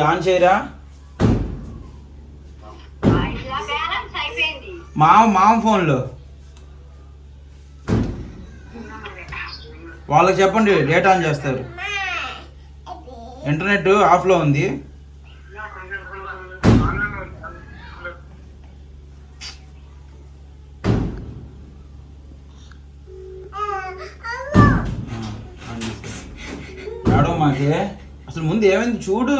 On చేయరా? మామ మామ ఫోన్లో. వాళ్ళకి చెప్పండి డేటా ఆన్ చేస్తారు. ఇంటర్నెట్ ఆఫ్లో ఉంది. ఆడో మాకే అసలు ముందు ఏమైంది చూడు.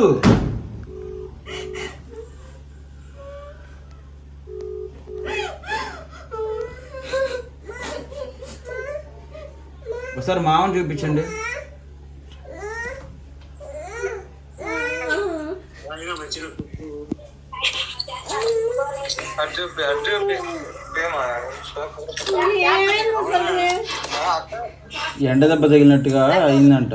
ఒకసారి మామని చూపించండి. ఎండ దెబ్బ తగిలినట్టుగా అయిందంట.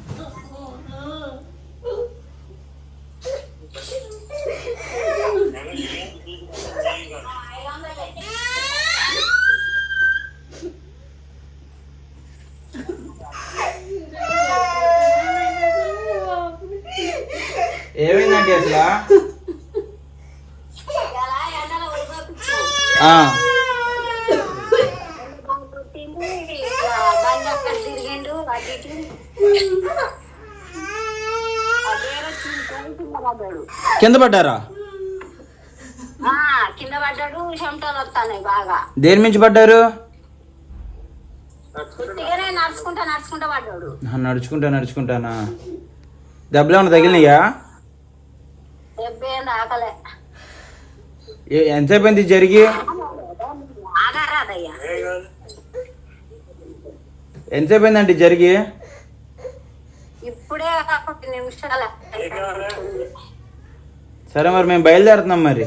ఏమైందండి అసలు? కింద పడ్డారా? కింద పడ్డాడు చెమటలు వస్తాయి బాగా. దేని మించి పడ్డారు? నడుచుకుంటా నడుచుకుంటా పడ్డాడు. నడుచుకుంటా నడుచుకుంటానా? దెబ్బలు ఏమైనా తగిలినాయా దెబ్బేం ఆకలే ఏ- ఎంతసేపు అయింది జరిగి? ఎంతసేపు అయిందండి జరిగి? ఇప్పుడే నిమిషాలు సరే మరి మేము బయలుదేరుతున్నాం మరి.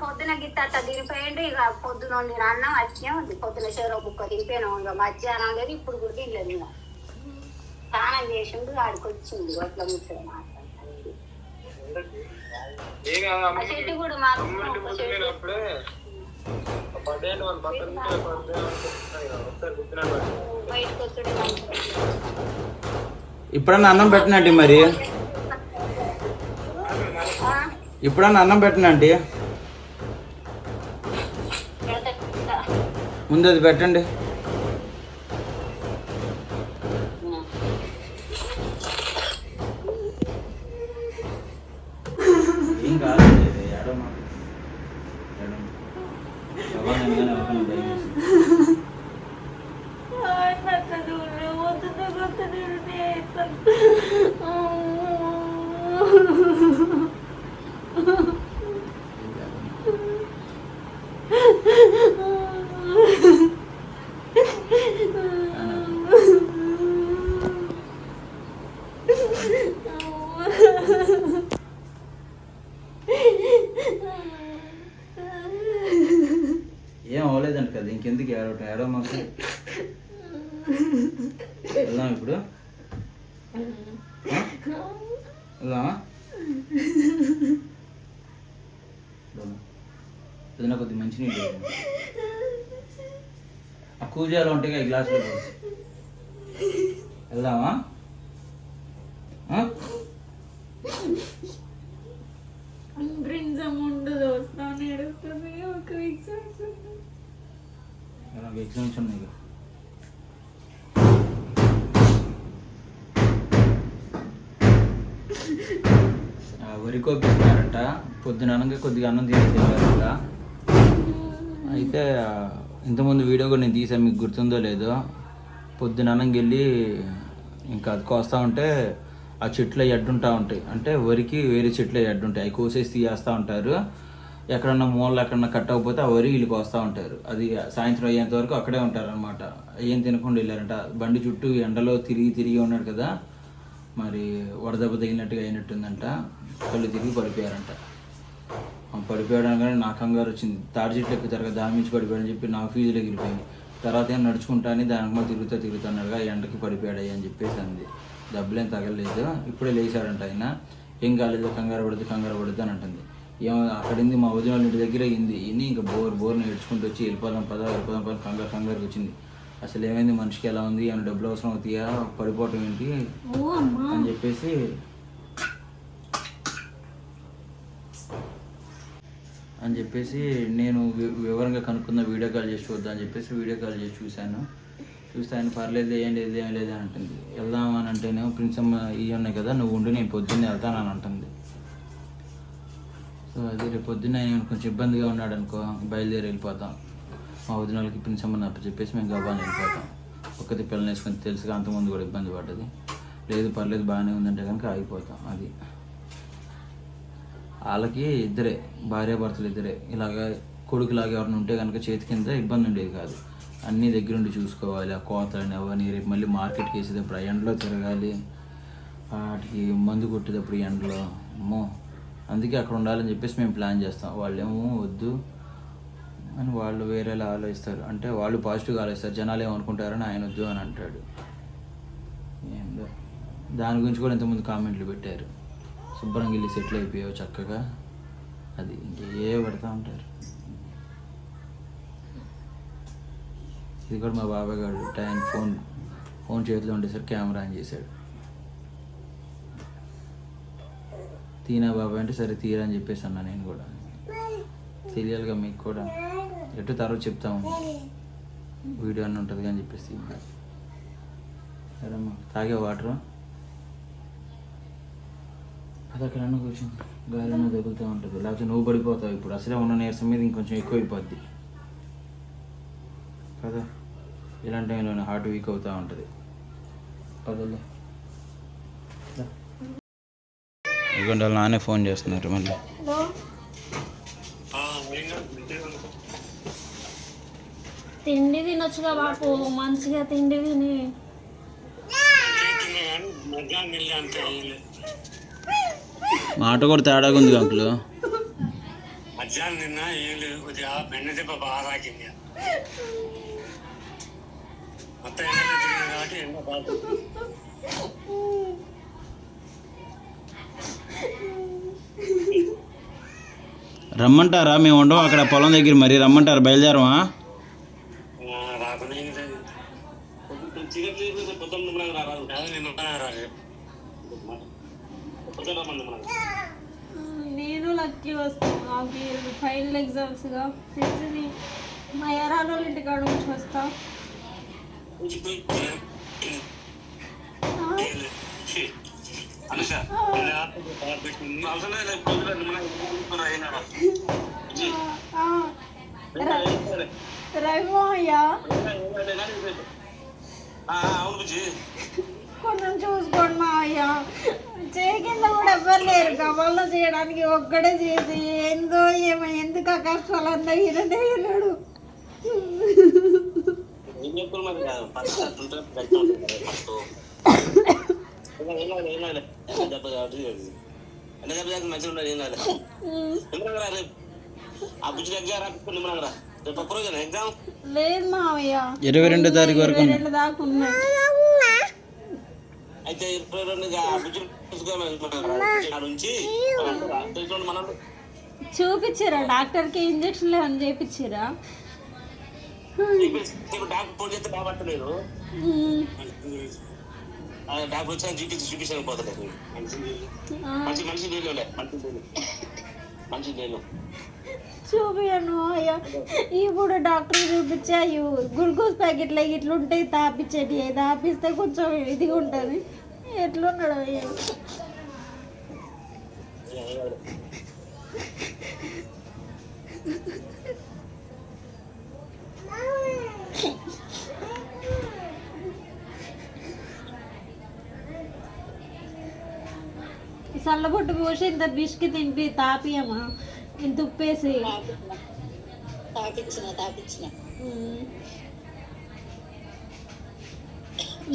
పొద్దున గిత్త దిగిపోయిండు ఇక పొద్దున వండిన అన్నం వచ్చే పొద్దున చెరో బుక్క తినిపోయినాం ఇంకా మధ్యాహ్నం లేదు ఇప్పుడు కూడా తినలేదు ఇంకా. స్నానం చేసిండు ఆడికి వచ్చింది ఒట్ల ముచ్చట మాట్లాడుతుంది ఆ చెట్టు కూడా మాకు ఒక చెట్టు బయటకు వచ్చుడే మంచిది. ఇప్పుడన్నా అన్నం పెట్టనండి మరి? ఇప్పుడన్నా అన్నం పెట్టనండి. ముందు అది పెట్టండి. ఏం కాదు ఏడో మాకు. ఏడో. ఎవరినైనా కానీ ఎవరికైనా భయం వేస్తుంది. ఏం అవ్వలేదంట కదా ఇంకెందుకు ఏడవటం ఏడవ మాకు వెళ్దాం ఇప్పుడు ఆ? వెళ్దామా ఏదైనా కొద్ది మంచినీళ్ళు ఇవ్వు. ఆ కూజాలు కదా, ఈ గ్లాసులో పోసి. వెళ్దామా? ఎగ్జామ్స్ ఉన్నాయి వరి కోపిస్తున్నారంట. పొద్దున కొద్దిగా అన్నం తినేసేవారంట అయితే ఇంతకుముందు వీడియో కూడా నేను తీసాను మీకు గుర్తుందో లేదో. పొద్దున అన్నంకి వెళ్ళి ఇంకా అది కోస్తా ఉంటే ఆ చెట్లు అవి అడ్డుంటా ఉంటాయి. అంటే వరికి వేరే చెట్లు అవి అడ్డుంటాయి అవి కోసేసి తీయేస్తూ ఉంటారు. ఎక్కడన్నా మూలలు ఎక్కడన్నా కట్ అవ్వకపోతే ఆ వరి వీళ్ళు కోస్తూ ఉంటారు. అది సాయంత్రం అయ్యేంత వరకు అక్కడే ఉంటారు అనమాట ఏం తినకుండా వెళ్ళారంట. బండి చుట్టూ ఎండలో తిరిగి తిరిగి ఉన్నాడు కదా. మరి వడదెబ్బ తగిలినట్టుగా అయినట్టుందంట. కళ్ళు తిరిగి పడిపోయారంట. ఆ పడిపోయాడు కానీ నా కంగారు వచ్చింది. తాడి చెట్లు ఎక్కుతారు కదా దాని నుంచి పడిపోయాడని చెప్పి నా ఫీజులో వెళ్ళిపోయింది తర్వాత ఏం నడుచుకుంటాని దానికి మీద తిరుగుతూ తిరుగుతున్నాడుగా ఎండకి పడిపోయాడు అని చెప్పేసి అంది. దెబ్బలేం తగలలేదు. ఇప్పుడే లేచాడంట ఆయన. ఏం కాలేదు కంగారు పడదు కంగారు పడద్దు అని అంటుంది. ఏమో అక్కడింది మా వదిన వాళ్ళ ఇంటి దగ్గర అయింది ఇన్ని ఇంకా బోర్ బోర్ని ఏడ్చుకుంటూ వచ్చి వెళ్ళిపోదాం పదా వెళ్ళిపోదాం పద కంగారు కంగారు వచ్చింది. అసలు ఏమైంది మనిషికి ఎలా ఉంది? ఏమైనా డబ్బులు అవసరం అవుతాయా? పడిపోవటం ఏంటి? అని చెప్పేసి అని చెప్పేసి నేను వి- వివరంగా కనుక్కున్న వీడియో కాల్ చేసి చూద్దాం అని చెప్పేసి వీడియో కాల్ చేసి చూశాను. చూస్తే ఆయన పర్లేదు ఏం లేదు ఏం లేదు అని అంటుంది. వెళ్దాం అని అంటేనేమో ప్రిన్స్ అమ్మ ఇవి ఉన్నాయి కదా నువ్వు ఉండి నేను పొద్దున్నే వెళ్తాను అని అంటుంది. సో అది రేపు పొద్దున్న ఆయన కొంచెం ఇబ్బందిగా ఉన్నాడు అనుకో బయలుదేరి వెళ్ళిపోతాం. మా వదిన వాళ్ళకి ప్రిన్స్ అమ్మని అప్ప చెప్పేసి మేము గబాని వెళ్ళిపోతాం. ఒక్కటి పిల్లలు వేసుకొని తెలుసుగా అంతకుముందు కూడా ఇబ్బంది పడ్డది. లేదు పర్లేదు బాగానే ఉందంటే కనుక ఆగిపోతాం అది. వాళ్ళకి ఇద్దరే భార్యాభర్తలు ఇద్దరే. ఇలాగ కొడుకులాగా ఎవరైనా ఉంటే కనుక చేతి కింద ఇబ్బంది ఉండేది కాదు. అన్నీ దగ్గరుండి చూసుకోవాలి ఆ కోతలని అవన్నీ రేపు మళ్ళీ మార్కెట్కి వేసేటప్పుడు ఆ ఎండలో తిరగాలి వాటికి మందు కొట్టేటప్పుడు ఎండలో. అమ్మో అందుకే అక్కడ ఉండాలని చెప్పేసి మేము ప్లాన్ చేస్తాం. వాళ్ళేమో వద్దు అని వాళ్ళు వేరేలా ఆలోచిస్తారు. అంటే వాళ్ళు పాజిటివ్గా ఆలోచిస్తారు. జనాలు ఏమనుకుంటారని ఆయన వద్దు అని అంటాడు. ఏందో. దాని గురించి కూడా ఇంతకుముందు కామెంట్లు పెట్టారు. శుభ్రంగా వెళ్ళి సెటిల్ అయిపోయావు చక్కగా. అది ఇంకే పెడతా ఉంటారు. ఇది కూడా మా బాబాయ్ గారు టైం ఫోన్ ఫోన్ చేతిలో ఉండేసరికి కెమెరా ఆన్ చేశాడు. తీనా బాబాయ్ అంటే సరే తీరా అని చెప్పేసి అన్నా నేను కూడా. తెలియాలిగా మీకు కూడా. ఎటు తర్వాత చెప్తాము వీడియో అన్న ఉంటుంది అని చెప్పేసి. సరేమ్మా తాగే వాటరు? అది అక్కడ అన్న కూర్చొని గాలి అన్న తగులుతూ ఉంటుంది. లేకపోతే నువ్వు పడిపోతావు ఇప్పుడు. అసలే ఉన్న నీరసం మీద ఇంకొంచెం ఎక్కువ అయిపోద్ది. కదా? ఇలాంటి టైంలో హార్ట్ వీక్ అవుతూ ఉంటుంది. పదలే. ఇదిగోండి వాళ్ళు నానే ఫోన్ చేస్తున్నారు మళ్ళీ. హలో. తిండి తినొచ్చుగా బాపు. మంచిగా తిండి తిని. మాట కూడా తేడాగా ఉంది అంకులు. మధ్యాహ్నం నిన్న ఏం లేదు కొద్దిగా బెండ దెబ్బ బాగా తాకింది. మొత్తం ఎండలో తిరిగింది కాబట్టి ఎండ బాగా రమ్మంటారా? మేము ఉండవు అక్కడ పొలం దగ్గర మరి. రమ్మంటారా? బయలుదేరమా? రాకుండా ఏం లేదు. పొద్దున్న చీకటి లేదు, పొద్దున్న మనం రారాదు. కాదు, నిన్న మనం రాలేదు. పొద్దున్న రమ్మని మనం. నేను లక్కీ వస్తాను. నాకు ఫైనల్ ఎగ్జామ్స్గా తెలిసి మా ఎరాలో ఇంటి కాడ నుంచి వస్తా. రవిమోహయ్య ఆ, అవును కొంచెం చూసుకోండి మావయ్య. చేయి కింద కూడా ఎవ్వరు లేరు. కబల్లో చేయడానికి ఒక్కడే చేసి ఏందో ఏమో ఎందుకు ఆ కష్టాలు అంతా రోజేనా ఎగ్జామ్? లేదు మావయ్య. ఇరవై రెండో తారీఖు వరకు ఇరవై రెండు దాకా ఉన్నాయి అయితే ఇరవై రెండు మనం మనం చూపించిరా డాక్టర్కి ఇంజక్షన్లు ఏమైనా చేపించిరా ఇప్పుడు డాక్టర్ ఫోన్ చేస్తే బాగపట్టలేదు ఆ డాక్టర్ వచ్చి చూపించి చూపించాను మంచి మనిషి చూపియను అయ్యా. ఇప్పుడు డాక్టర్ చూపించాయి గ్లూకోజ్ ప్యాకెట్లు ఇట్లా ఉంటాయి తాపించేటి తాపిస్తే కొంచెం ఇదిగా ఉంటుంది. ఎట్లున్నాడు అయ్యా. చల్లబొట్టు పోసి ఇంత బిస్కి తినిపి తాపియమ్మా ఇంత ఉప్పేసి తాకిచ్చిన తాకిచ్చిన. ఉమ్.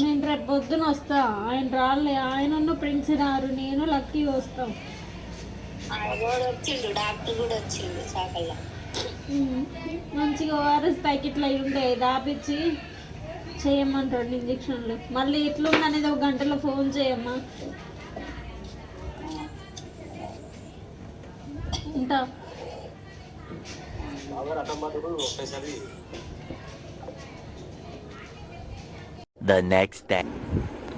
నేను రేపు పొద్దున వస్తా. ఆయన రాలే. ఆయన ప్రిన్స్ రారు. నేను లక్కీ వస్తాం. వచ్చిండు. డాక్టర్ కూడా వచ్చిండు చాకల్లా ఉమ్. మంచిగా ఓఆర్ఎస్ ప్యాకెట్లు అయి ఉంటాయి దాపిచ్చి చేయమంటాడు ఇంజక్షన్లు. మళ్ళీ ఎట్లుంది అనేది ఒక గంటలో ఫోన్ చేయమ్మా. Day.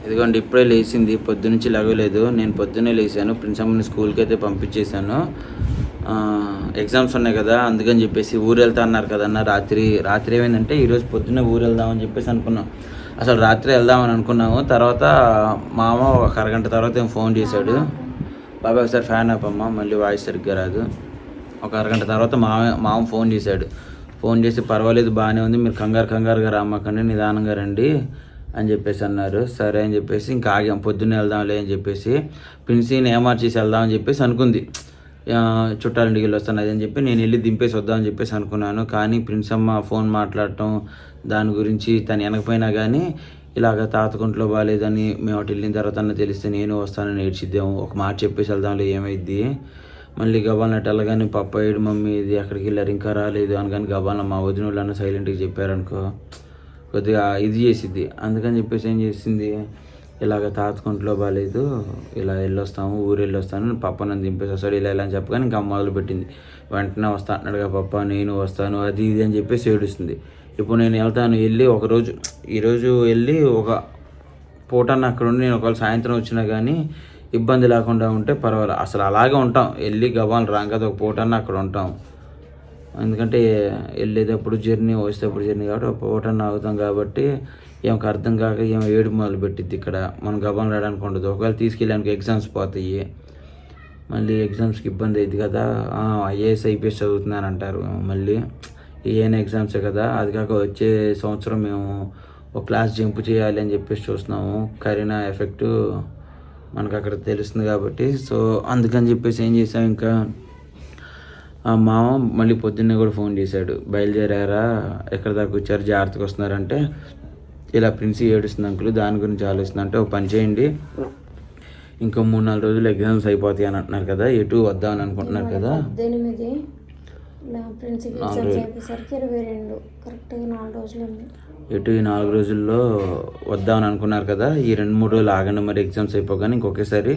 ఇదిగోండి ఇప్పుడే లేచింది. పొద్దునుంచి లేవలేదు. నేను పొద్దున్నే లేచాను. ప్రిన్సమ్మని స్కూల్కి అయితే పంపించేశాను. ఆ, ఎగ్జామ్స్ ఉన్నాయి కదా అందుకని చెప్పేసి ఊరు వెళ్తా అన్నారు కదన్న. రాత్రి రాత్రి ఏమైందంటే ఈరోజు పొద్దున్నే ఊరు వెళ్దామని చెప్పేసి అనుకున్నాం. అసలు రాత్రి వెళ్దామని అనుకున్నాము. తర్వాత మామ ఒక అరగంట తర్వాత ఏమో ఫోన్ చేశాడు. బాబాయ్ ఒకసారి ఫ్యాన్ ఆపమ్మా మళ్ళీ వాయిస్ సరిగ్గా రాదు. ఒక అరగంట తర్వాత మామ మామ ఫోన్ చేశాడు. ఫోన్ చేసి పర్వాలేదు బాగానే ఉంది మీరు కంగారు కంగారుగా రామ్మకండి నిదానంగా రండి అని చెప్పేసి అన్నారు. సరే అని చెప్పేసి ఇంకా ఆగాం. పొద్దున్నే వెళ్దాంలే అని చెప్పేసి ప్రిన్సీని ఏమార్చేసి వెళ్దామని చెప్పేసి అనుకుంది. ఆ, ఇంటికి వెళ్ళి వస్తాను అని చెప్పి నేను వెళ్ళి దింపేసి వద్దామని చెప్పేసి అనుకున్నాను. కానీ ప్రిన్స్ అమ్మ ఫోన్ మాట్లాడటం దాని గురించి తను వెనకపోయినా కానీ ఇలాగ తాతకుంట్లో బాగాలేదని మేము అటు వెళ్ళిన తర్వాత అన్న తెలిస్తే నేను వస్తానని ఏడ్చిద్దాము ఒక మాట చెప్పేసి వెళ్దాంలో ఏమైద్ది? మళ్ళీ గబాలన వెళ్ళగానే పప్పయ్యడు మమ్మీ ఇది ఎక్కడికి వెళ్ళారు? ఇంకా రాలేదు అనగాని గబాలన మా వదిన వాళ్ళన్న సైలెంట్గా చెప్పారనుకో కొద్దిగా ఇది చేసిద్ది. అందుకని చెప్పేసి ఏం చేసింది? ఇలాగ తాతకుంట్లో బాగాలేదు ఇలా వెళ్ళొస్తాము ఊరు వెళ్ళొస్తాను పప్ప నన్ను దింపేసి వస్తాడు ఇలా ఇలా అని చెప్పగానే ఇంకా మొదలు పెట్టింది వెంటనే వస్తా అంటున్నాడుగా పప్ప నేను వస్తాను అది ఇది అని చెప్పేసి ఏడుస్తుంది. ఇప్పుడు నేను వెళ్తాను వెళ్ళి ఒకరోజు ఈరోజు వెళ్ళి ఒక పూటన్న అక్కడ ఉండి నేను ఒకవేళ సాయంత్రం వచ్చినా కానీ ఇబ్బంది లేకుండా ఉంటే పర్వాలేదు అసలు అలాగే ఉంటాం. వెళ్ళి గబాలు రాం కదా ఒక పూటన్న అక్కడ ఉంటాం. ఎందుకంటే వెళ్ళేటప్పుడు జర్నీ వచ్చేటప్పుడు జర్నీ కాబట్టి ఒక పూటన్న ఆగుతాం కాబట్టి ఏమకు అర్థం కాక ఏమో ఏడు మొదలు పెట్టిద్ది ఇక్కడ. మనం గబాన్ రావడానికి ఉండదు. ఒకవేళ తీసుకెళ్ళడానికి ఎగ్జామ్స్ పోతాయి. మళ్ళీ ఎగ్జామ్స్కి ఇబ్బంది అయింది కదా. ఐఏఎస్ ఐపీఎస్ చదువుతున్నాను అంటారు మళ్ళీ. ఏఎన్ ఎగ్జామ్సే కదా అది కాక వచ్చే సంవత్సరం మేము ఒక క్లాస్ జంప్ చేయాలి అని చెప్పేసి చూస్తున్నాము. కరీనా ఎఫెక్ట్ మనకు అక్కడ తెలుస్తుంది కాబట్టి సో అందుకని చెప్పేసి ఏం చేసాం ఇంకా ఆ మామ మళ్ళీ పొద్దున్నే కూడా ఫోన్ చేశాడు. బయలుదేరారా? ఎక్కడ దాకా వచ్చారు? జాగ్రత్తగా వస్తున్నారంటే ఇలా ప్రిన్సి ఏడుస్తుంది అంకులు దాని గురించి ఆలోచిస్తుంది అంటే ఒక పని చేయండి. ఇంకో మూడు నాలుగు రోజులు ఎగ్జామ్స్ అయిపోతాయి అని అంటున్నారు కదా ఎటు వద్దామని అనుకుంటున్నారు కదా. పద్దెనిమిది ప్రిన్సిపల్ ఎగ్జామ్స్ అయిపోయేసరికి ఇరవై రెండు. కరెక్ట్గా నాలుగు రోజులు ఉంది. ఎటు ఈ నాలుగు రోజుల్లో వద్దామని అనుకున్నారు కదా ఈ రెండు మూడు రోజులు ఆగండి మరి ఎగ్జామ్స్ అయిపోగానే ఇంకొకేసారి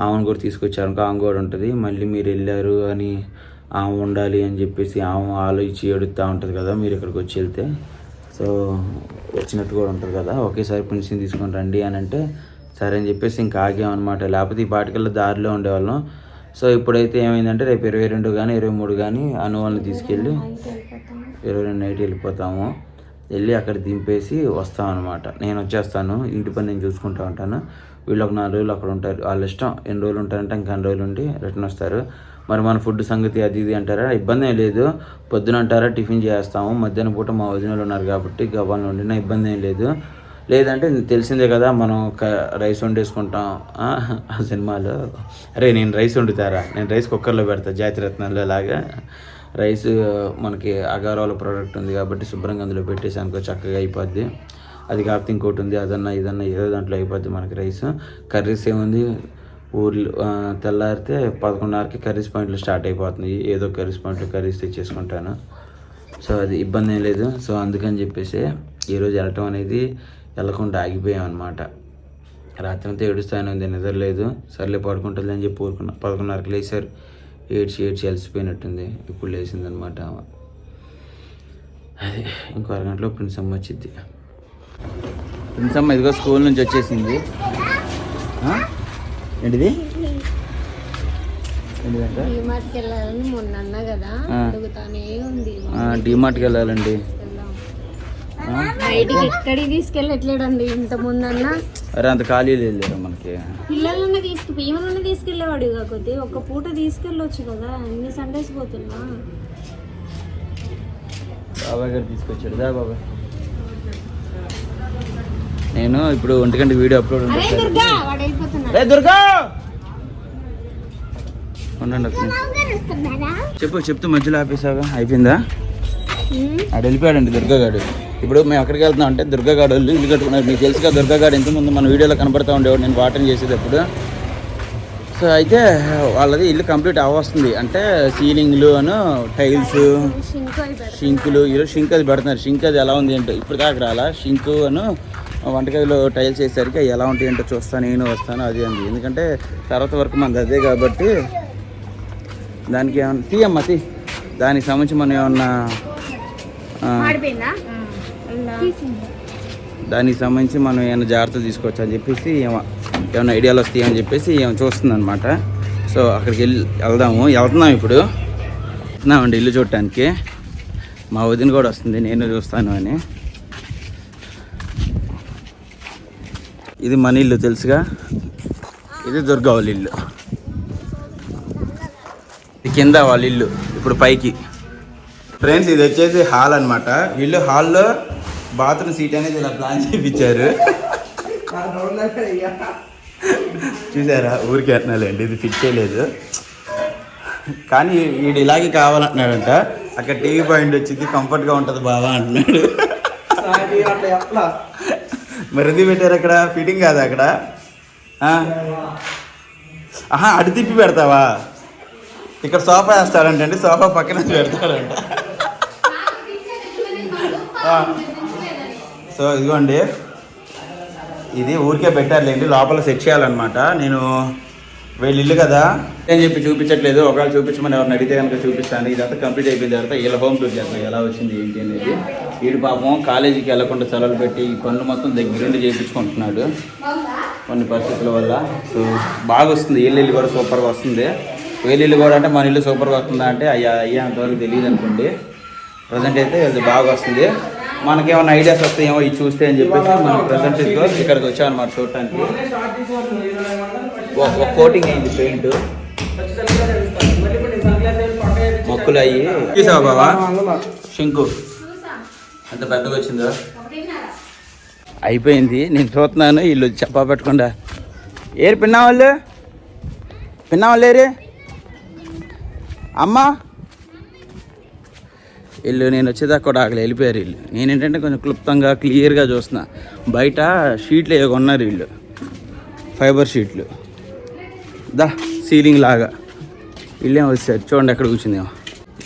ఆమెను కూడా తీసుకొచ్చారు. ఆమె కూడా ఉంటుంది. మళ్ళీ మీరు వెళ్ళారు అని ఆమె ఉండాలి అని చెప్పేసి ఆమె ఆలోచించి ఏడుస్తూ ఉంటుంది కదా మీరు ఇక్కడికి వచ్చి వెళ్తే. సో వచ్చినట్టు కూడా ఉంటుంది కదా ఒకేసారి ప్రిన్సిని తీసుకొని రండి అని అంటే సరే అని చెప్పేసి ఇంకా ఆగామన్నమాట. లేకపోతే ఈ పాటికల్లా దారిలో ఉండేవాళ్ళం సో ఇప్పుడైతే ఏమైందంటే రేపు ఇరవై రెండు కానీ ఇరవై మూడు కానీ అను తీసుకెళ్ళి ఇరవై రెండు నైట్ వెళ్ళిపోతాము. వెళ్ళి అక్కడ దింపేసి వస్తాం అనమాట నేను వచ్చేస్తాను ఇంటి పని నేను చూసుకుంటూ ఉంటాను. వీళ్ళు ఒక నాలుగు రోజులు అక్కడ ఉంటారు. వాళ్ళ ఇష్టం ఎన్ని రోజులు ఉంటారంటే ఇంకా అన్ని రోజులు ఉండి రిటర్న్ వస్తారు. మరి మన ఫుడ్ సంగతి అది ఇది అంటారా? ఇబ్బంది ఏం లేదు. పొద్దున అంటారా? టిఫిన్ చేస్తాము. మధ్యాహ్నం పూట మా వదినలు ఉన్నారు కాబట్టి గబాలను ఉండినా ఇబ్బంది ఏం లేదు. లేదంటే తెలిసిందే కదా మనం రైస్ వండేసుకుంటాం ఆ, సినిమాలో. అరే నేను రైస్ వండుతారా? నేను రైస్ కుక్కర్లో పెడతా జాతిరత్నంలో లాగా. రైస్ మనకి అగారాల ప్రోడక్ట్ ఉంది కాబట్టి శుభ్రంగా అందులో పెట్టేసి అనుకో చక్కగా అయిపోద్ది. అది కాకపోతే ఇంకోటి ఉంది అదన్నా ఇదన్నా ఏదో దాంట్లో అయిపోద్ది మనకి రైస్. కర్రీస్ ఏముంది? ఊర్లో తెల్లారితే పదకొండున్నరకి కర్రీస్ పాయింట్లు స్టార్ట్ అయిపోతుంది ఏదో కర్రీస్ పాయింట్లు కర్రీస్ తెచ్చేసుకుంటాను. సో అది ఇబ్బంది ఏం లేదు. సో అందుకని చెప్పేసి ఈరోజు వెళ్ళటం అనేది వెళ్ళకుండా ఆగిపోయాం అనమాట రాత్రి అంతా ఏడుస్తాను ఉంది నిద్రలేదు సర్లే పడుకుంటుంది అని చెప్పి ఊరుకున్నా. పదకొండున్నరకి లేచారు. ఏడ్చి ఏడ్చి అలసిపోయినట్టుంది. ఇప్పుడు లేచిందనమాట అదే ఇంకో అరగంటలో ప్రిన్స్ అమ్మ వచ్చింది ప్రిన్స్ అమ్మ ఇదిగో స్కూల్ నుంచి వచ్చేసింది? ఏంటిది? డిమార్ట్కి వెళ్ళాలని మొన్న అన్నా కదా. ఆ. అడుగుతానే ఉంది. డిమార్ట్కి వెళ్ళాలండి? బయటికి ఎక్కడికి తీసుకెళ్ళట్లేడండి ఇంత ముందన్నా. అరే అంత ఖాళీ లేదు మనకి? పిల్లలన్నా తీసుకు ఈమెనన్నా తీసుకెళ్ళేవాడు కాకపోతే ఒక పూట తీసుకెళ్ళొచ్చు కదా. ఎన్ని సండేస్ పోతున్నా? బాబాయ్ గారు తీసుకొచ్చాడు. దా బాబాయ్. నేను ఇప్పుడు ఒంటి గంట వీడియో అప్లోడ్ ఉంటుంది. దుర్గా దుర్గా! ఉండండి. చెప్పు చెప్తూ మధ్యలో ఆపేసాగా అయిపోయిందా? ఆడు వెళ్ళిపోయాడండి దుర్గాగాడు ఇప్పుడు మేము ఎక్కడికి వెళ్తున్నాం అంటే దుర్గాగాడు వాళ్ళు ఇల్లు కట్టుకున్నారు. మీకు తెలుసుగా దుర్గాగాడు ఇంతకుముందు మన వీడియోలో కనబడతా ఉండేవాడు. నేను వాటరింగ్ చేసేటప్పుడు సో అయితే వాళ్ళది ఇల్లు కంప్లీట్ అవ్వస్తుంది. అంటే సీలింగ్లు అను టైల్స్ షింకులు ఈరోజు షింక్ అది పెడుతున్నారు. షింక్ అది ఎలా ఉంది ఏంటో ఇప్పుడు దాకా రాలా. షింకు అను వంటగదిలో టైల్స్ వేసేసరికి అవి ఎలా ఉంటాయి ఏంటో చూస్తాను నేను వస్తాను అది అంది. ఎందుకంటే తర్వాత వరకు మనది అదే కాబట్టి దానికి ఏమన్నా తీయమ్మా తీ. దానికి సంబంధించి మనం ఏమన్నా దానికి సంబంధించి మనం ఏమైనా జాగ్రత్తలు తీసుకోవచ్చు అని చెప్పేసి ఏమో ఏమైనా ఐడియాలు వస్తాయి అని చెప్పేసి ఏమో చూస్తుంది అనమాట సో అక్కడికి వెళ్ళి వెళ్దాము. వెళ్తున్నాం ఇప్పుడు. వెళ్తున్నామండి ఇల్లు చూడటానికి. మా వదిన కూడా వస్తుంది. నేను చూస్తాను అని. ఇది మన ఇల్లు తెలుసుగా? ఇది దుర్గా వాళ్ళ ఇల్లు. ఇది కింద వాళ్ళ ఇల్లు. ఇప్పుడు పైకి. ఫ్రెండ్స్ ఇది వచ్చేసి హాల్ అన్నమాట. వీళ్ళు హాల్లో బాత్రూమ్ సీట్ అనేది ఇలా ప్లాన్ చేయించారు. చూసారా? ఊరికి అంటున్నాలేండి ఇది ఫిట్ చేయలేదు. కానీ వీడు ఇలాగే కావాలంటున్నాడంట. అక్కడ టీవీ పాయింట్ వచ్చింది కంఫర్ట్గా ఉంటుంది బావా అంటున్నాడు. మరి ఎందుకు పెట్టారు అక్కడ? ఫిట్టింగ్ కాదా అక్కడ? ఆహా అడి తిప్పి పెడతావా? ఇక్కడ సోఫా వేస్తాడంటండి సోఫా పక్కన పెడతాడంట. సో ఇదిగోండి. ఇది ఊరికే పెట్టారులేండి లోపల సెట్ చేయాలన్నమాట. నేను వీళ్ళు ఇల్లు కదా. ఏం చెప్పి చూపించట్లేదు ఒకవేళ చూపించమని ఎవరిని అడిగితే కనుక చూపిస్తాను. ఇదంతా కంప్లీట్ అయిపోయిన తర్వాత వీళ్ళ హోమ్ టూర్ చేస్తాను ఎలా వచ్చింది ఏంటి అనేది. వీడు పాపం కాలేజీకి వెళ్ళకుండా సెలవులు పెట్టి ఈ పనులు మొత్తం దగ్గరుండి చేయించుకుంటున్నాడు. కొన్ని పరిస్థితుల వల్ల. సో బాగా వస్తుంది వీళ్ళ ఇల్లు కూడా సూపర్గా వస్తుంది. వీళ్ళ ఇల్లు కూడా అంటే మన ఇల్లు సూపర్గా వస్తుందా అంటే అయ్యా అయ్యా అంతవరకు తెలియదు అనుకోండి ప్రజెంట్ అయితే అది బాగా వస్తుంది మనకేమైనా ఐడియాస్ వస్తాయేమో ఇది చూస్తే అని చెప్పేసి మనం ప్రజెంట్ ఇక్కడికి వచ్చామన్నమాట చూడటానికి. ఒక ఒక కోటింగ్ అయింది పెయింట్. మొక్కులు అయ్యి చూసావా బాబా శంకు. ఎంత పెద్దగా వచ్చిందో. అయిపోయింది. నేను చూస్తున్నాను. వీళ్ళు చెప్పా పెట్టకుండా. ఏరు పిన్నా వాళ్ళు పిన్నా వాళ్ళు ఏరి? అమ్మా! వీళ్ళు నేను వచ్చేదాకా కూడా అక్కడ వెళ్ళిపోయారు వీళ్ళు నేను ఏంటంటే కొంచెం క్లుప్తంగా క్లియర్గా చూస్తున్నా. బయట షీట్లు ఏవో ఉన్నారు వీళ్ళు. ఫైబర్ షీట్లు. దా సీలింగ్ లాగా. ఇల్లేం వచ్చారు చూడండి ఎక్కడ కూర్చుందేమో.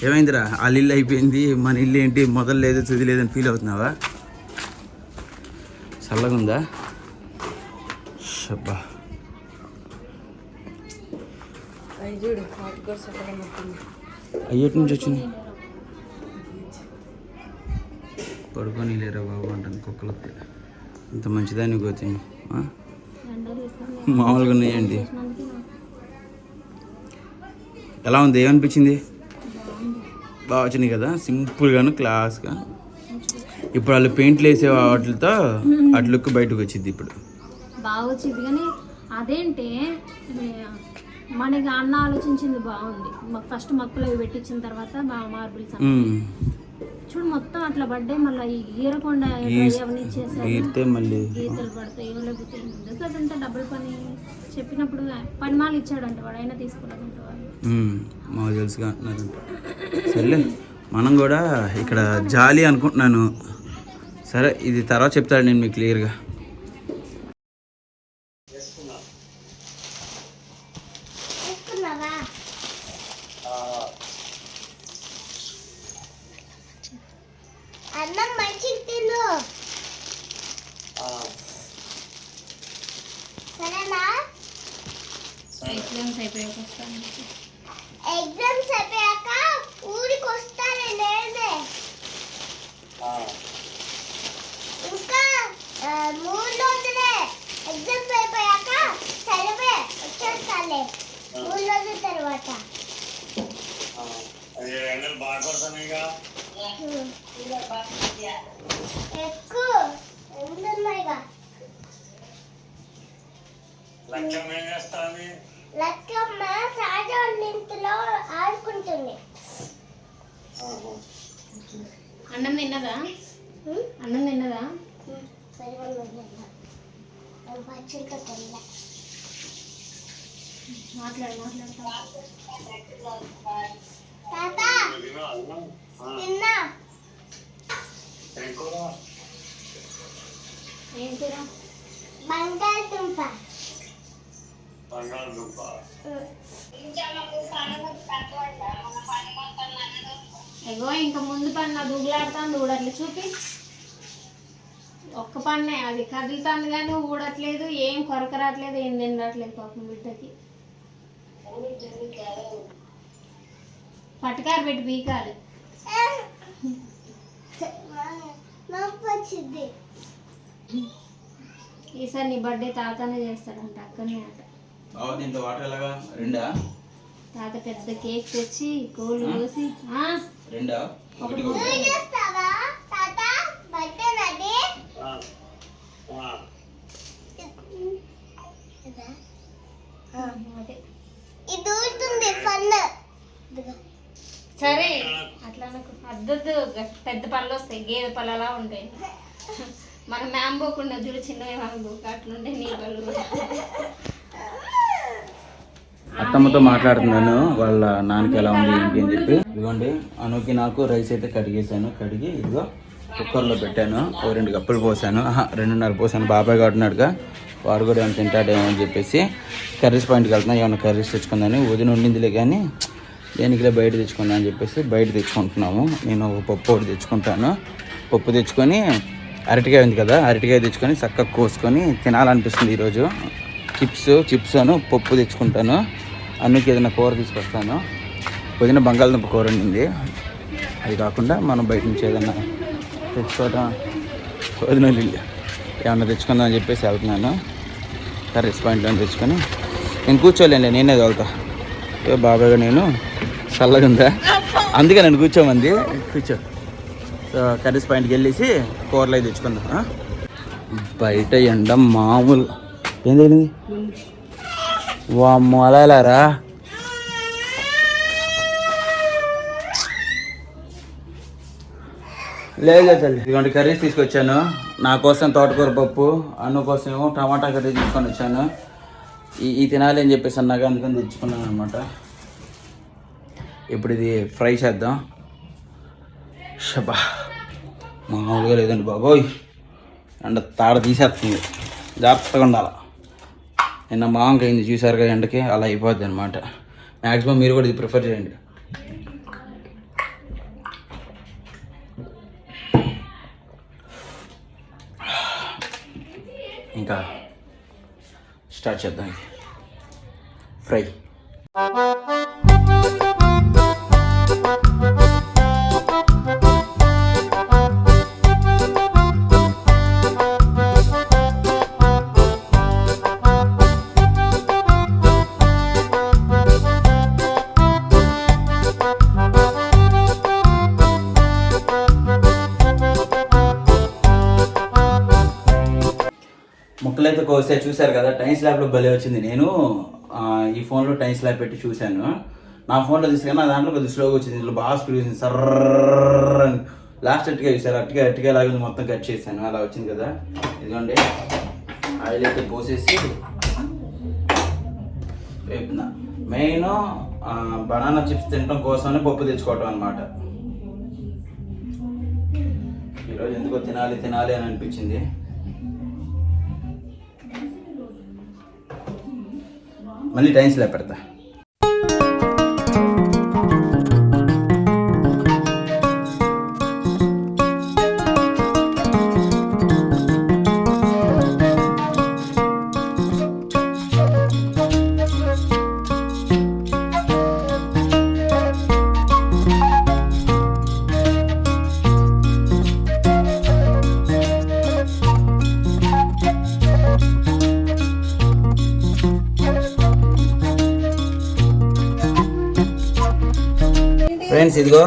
ఏమైందిరా? వాళ్ళ ఇల్లు అయిపోయింది. మన ఇల్లు ఏంటి? మొదలు లేదు తుది లేదని ఫీల్ అవుతున్నావా? చల్లగా ఉందా? షబ్బా. అయ్యేటి నుంచి వచ్చింది? పడుకొని లేరా బాబు అంటాను కుక్కలు వస్తాయి. ఇంత మంచిదాన్ని కోతిని మామూలుగా ఉన్నాయండి. ఎలా ఉంది? ఏమనిపించింది? బాగా వచ్చినాయి కదా. సింపుల్గాను క్లాస్గా. ఇప్పుడు వాళ్ళు పెయింట్లు వేసే వాటితో అటు లుక్ బయటకు వచ్చింది ఇప్పుడు. బాగా వచ్చింది కానీ అదేంటి మనకి అన్న ఆలోచించింది బాగుంది. మాకు ఫస్ట్ మక్కులు అవి పెట్టించిన తర్వాత బాగా మార్బుల్స్. చూడు మొత్తం అట్లా పడ్డాయి. మళ్ళీ ఈ గీరకుండా గీరితే మళ్ళీ. గీతలు పడతాయి. లేకపోతే ఎందుకు అదంతా డబ్బులు పని చెప్పినప్పుడు పని మాలు ఇచ్చాడంట వాడు. అయినా తీసుకోలేదంట. మాకు తెలుసుగా అంటున్నారంట సర్లే మనం కూడా ఇక్కడ జాలి అనుకుంటున్నాను. సరే ఇది తర్వాత చెప్తాడు నేను మీకు క్లియర్గా అన్నం మంచిగా తిను సరేనా ఎగ్జామ్స్ అయిపోయాక వస్తాను ఎగ్జామ్స్ అయిపోయాక ఊరికి వస్తాను నేనే ఇంకా ఆ, మూడు రోజులే ఎగ్జామ్స్ అయిపోయాక సెలవే వచ్చేస్తాలే మూడు రోజుల తర్వాత ఎండలు బాగా కొడుతున్నాయిగా ఎక్కువ ఎందున్నాయిగా లక్ష్యం ఏం చేస్తాను లక్కమ్మ ఇంటిలో ఆడుకుంటుంది. అన్నం తిన్నదా? అన్నం తిన్నదా? మాట్లాడు తిన్నా. ఏం కూర? బంగాళదుంప అయ్యో ఇంకా ముందు పన్న దూగులాడుతాను ఊడట్లే చూపి. ఒక్క పన్నే అది కదులుతుంది కానీ ఊడట్లేదు ఏం కొరక రావట్లేదు ఏం తినట్లేదు పాపం బిడ్డకి. పట్టుకారు పెట్టి పీకాలి. ఈసారి నీ బర్త్డే తాతనే చేస్తాడంట అక్కనే అంట. బావ దీంట్లో వాటర్ ఎలాగా? రెండా? తాత పెద్ద కేక్ తెచ్చి కోళ్ళు కోసి ఆ, రెండా? ఒకటి సరే. అట్లా అనకు. అద్దొద్దు పెద్ద పళ్ళు వస్తాయి గేదె పళ్ళు అలా ఉంటాయి. మన మ్యాంబోకుండా చూడు చిన్నవి మ్యాంబో అట్లుండే నీ పళ్ళు. అత్తమ్మతో మాట్లాడుతున్నాను. వాళ్ళ నాన్నకి ఎలా ఉంది ఏంటి అని చెప్పి. ఇదిగోండి అనుకి నాకు రైస్ అయితే కడిగేసాను కడిగి ఇదిగో కుక్కర్లో పెట్టాను. ఓ రెండు కప్పులు పోసాను. రెండున్నర పోసాను. బాబాయ్ కాడున్నాడుగా వాడు కూడా ఏమైనా తింటాడేమో అని చెప్పేసి కర్రీస్ పాయింట్కి వెళ్తున్నా. ఏమైనా కర్రీస్ తెచ్చుకుందని వదిన ఉండిందిలే కానీ దేనికిలే బయట తెచ్చుకుందా అని చెప్పేసి బయట తెచ్చుకుంటున్నాము. నేను ఒక పప్పు ఒకటి తెచ్చుకుంటాను. పప్పు తెచ్చుకొని అరటికాయ ఉంది కదా అరటికాయ తెచ్చుకొని చక్కగా కోసుకొని తినాలనిపిస్తుంది ఈరోజు. చిప్స్ చిప్స్ అను పప్పు తెచ్చుకుంటాను. అన్నికి ఏదైనా కూర తీసుకొస్తాను. పుదీన బంగాళదుంప కూర ఉండింది. అది కాకుండా మనం బయట నుంచి ఏదైనా తెచ్చుకోవటం వదిన ఏమన్నా తెచ్చుకుందాం అని చెప్పేసి వెళ్తున్నాను. కర్రీస్ పాయింట్లో తెచ్చుకొని. నేను కూర్చోలేండి నేనే తోలుతా ఏ బాబాగా నేను చల్లగా ఉందా? అందుకే నేను కూర్చోమంది. కూర్చో. సో కర్రీస్ పాయింట్కి వెళ్ళేసి కూరలు అయితే తెచ్చుకుందాం బయట ఎండ మామూలు. ఏం జరిగింది? వామ్మో అలా ఎలారా లేదు తల్లి. ఇటువంటి కర్రీస్ తీసుకొచ్చాను. నా కోసం తోటకూర పప్పు అన్ను కోసం ఏమో టమాటా కర్రీ తీసుకొని వచ్చాను. ఈ ఈ తినాలి అని చెప్పేసి అన్నాక అందుకని తెచ్చుకున్నాను అనమాట ఇప్పుడు ఇది ఫ్రై చేద్దాం. షబా మామూలుగా లేదండి బాబోయ్. అండ్ తాడ తీసేస్తుంది. జాగ్రత్తగా ఉండాలి? నిన్న మామూలుగా అయింది చూసారుగా ఎండకి అలా అయిపోద్ది అనమాట మ్యాక్సిమం మీరు కూడా ఇది ప్రిఫర్ చేయండి. ఇంకా స్టార్ట్ చేద్దాం ఇది. ఫ్రై చూశారు కదా టైం స్లాబ్లో భలే వచ్చింది. నేను ఈ ఫోన్లో టైం స్లాబ్ పెట్టి చూశాను. నా ఫోన్లో తీసుకుని నా దాంట్లో కొద్దిగా స్లోగా వచ్చింది. ఇందులో బాగా స్పీడ్ వచ్చింది. సర్ర లాస్ట్ అట్టుగా చూసారు అట్టిగా అట్టుగా లాగింది మొత్తం కట్ చేశాను. అలా వచ్చింది కదా. ఇదిగోండి. ఆయిల్ అయితే పోసేసి వేపుతున్నా. మెయిన్ బనానా చిప్స్ తినడం కోసమని పప్పు తెచ్చుకోవటం అనమాట ఈరోజు ఎందుకో తినాలి తినాలి అని అనిపించింది. మళ్ళీ టైమ్స్లో పెడతా. ఇదిగో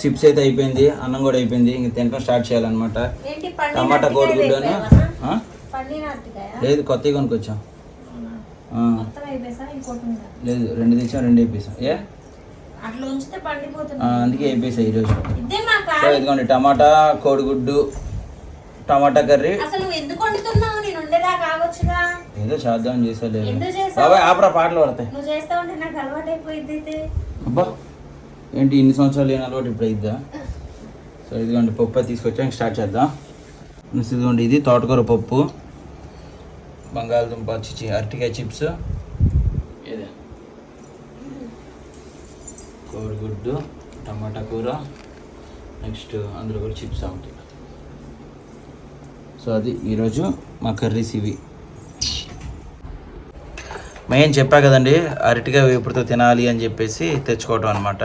చిప్స్ అయితే అయిపోయింది అన్నం కూడా అయిపోయింది ఇంక తినడం స్టార్ట్ చేయాలన్నమాట. టమాటా కోడిగుడ్డు పన్నీర్ అరటికాయ లేదు కొత్తగా కొనుక్కొచ్చాం? లేదు రెండు తెచ్చాం రెండు వేపేసాం ఏ? అందుకే వేపేసా ఈరోజు. సో ఇదిగోండి టమాటా కోడిగుడ్డు టమాటా కర్రీ. ఏదో చేద్దాం ఎందుకు చేసావు? బాబాయ్ ఆపరా పాటలు పడతాయి. అబ్బా. ఏంటి ఇన్ని సంవత్సరాలు లేని అలవాటు ఇప్పుడు అయిద్దా సో ఇదిగోండి పప్పు తీసుకొచ్చాక స్టార్ట్ చేద్దాం. ఇదిగోండి ఇది తోటకూర పప్పు. బంగాళదుంప చిచి అరటికాయ చిప్స్. ఇదే కోడిగుడ్డు టమాటా కూర. నెక్స్ట్ అందులో కూడా చిప్స్ ఉంటాయి. సో అది ఈరోజు మా కర్రీస్ ఇవి. మెయిన్ చెప్పా కదండి అరటికాయ వేపుడుతో తినాలి అని చెప్పేసి తెచ్చుకోవటం అనమాట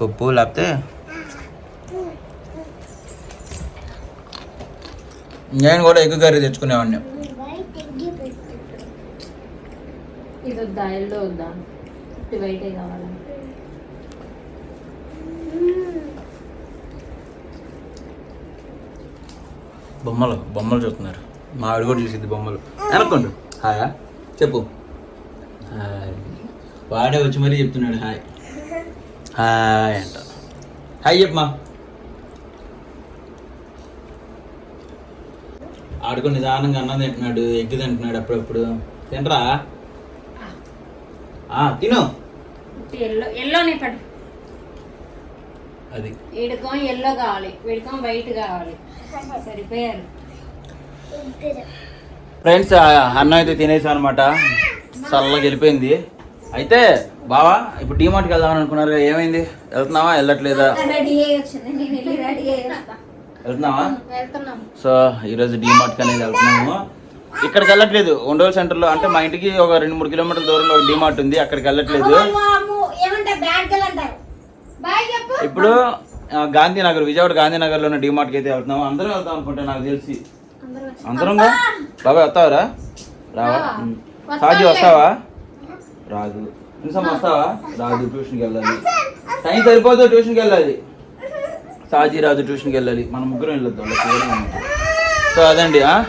పప్పు లేకపోతే నేను కూడా ఎగ్ కర్రీ తెచ్చుకునేవాడిని. బొమ్మలు బొమ్మలు చూస్తున్నారు. మా ఆవిడ కూడా చూసింది బొమ్మలు. అనుకోండు హాయా చెప్పు. హాయ్. వాడే వచ్చి మరీ చెప్తున్నాడు హాయ్. హాయ్ అంట హాయ్ చెప్పు మా ఆడుకొని నిదానంగా అన్నం తింటున్నాడు ఎగ్ తింటున్నాడు అప్పుడప్పుడు. తినరా? ఆ, తిను. ఎల్లో ఎల్లోనే పట్టు. అది. వీడికో ఎల్లో కావాలి. వీడికో వైట్ కావాలి. సరిపోయారు. ఫ్రెండ్స్ అన్నం అయితే తినేసాం అనమాట చల్లగా వెళ్ళిపోయింది. అయితే బావా ఇప్పుడు డిమార్ట్కి వెళ్దామని అనుకున్నారు ఏమైంది? వెళ్తున్నావా? వెళ్ళట్లేదా? వెళ్తున్నావా? వెళ్తున్నాం సో ఈరోజు డిమార్ట్కి అనేది వెళ్తున్నాము. ఇక్కడికి వెళ్ళట్లేదు. ఒండోల్ సెంటర్లో అంటే మా ఇంటికి ఒక రెండు మూడు కిలోమీటర్ల దూరంలో ఒక డిమార్ట్ ఉంది. అక్కడికి వెళ్ళట్లేదు. ఇప్పుడు గాంధీనగర్ విజయవాడ గాంధీనగర్లో ఉన్న డిమార్ట్కి అయితే వెళ్తున్నాము. అందరం వెళ్తాం అనుకుంటా నాకు తెలిసి. అందరం బాబాయ్ వస్తావరా రావా. సాజీ వస్తావా? రాదు నిమిషం వస్తావా? రాదు ట్యూషన్కి వెళ్ళాలి. టైం సరిపోదు ట్యూషన్కి వెళ్ళాలి. సాజీ రాదు ట్యూషన్కి వెళ్ళాలి. మనం ముగ్గురం వెళ్ళొద్దాం. సో అదండి ఆ?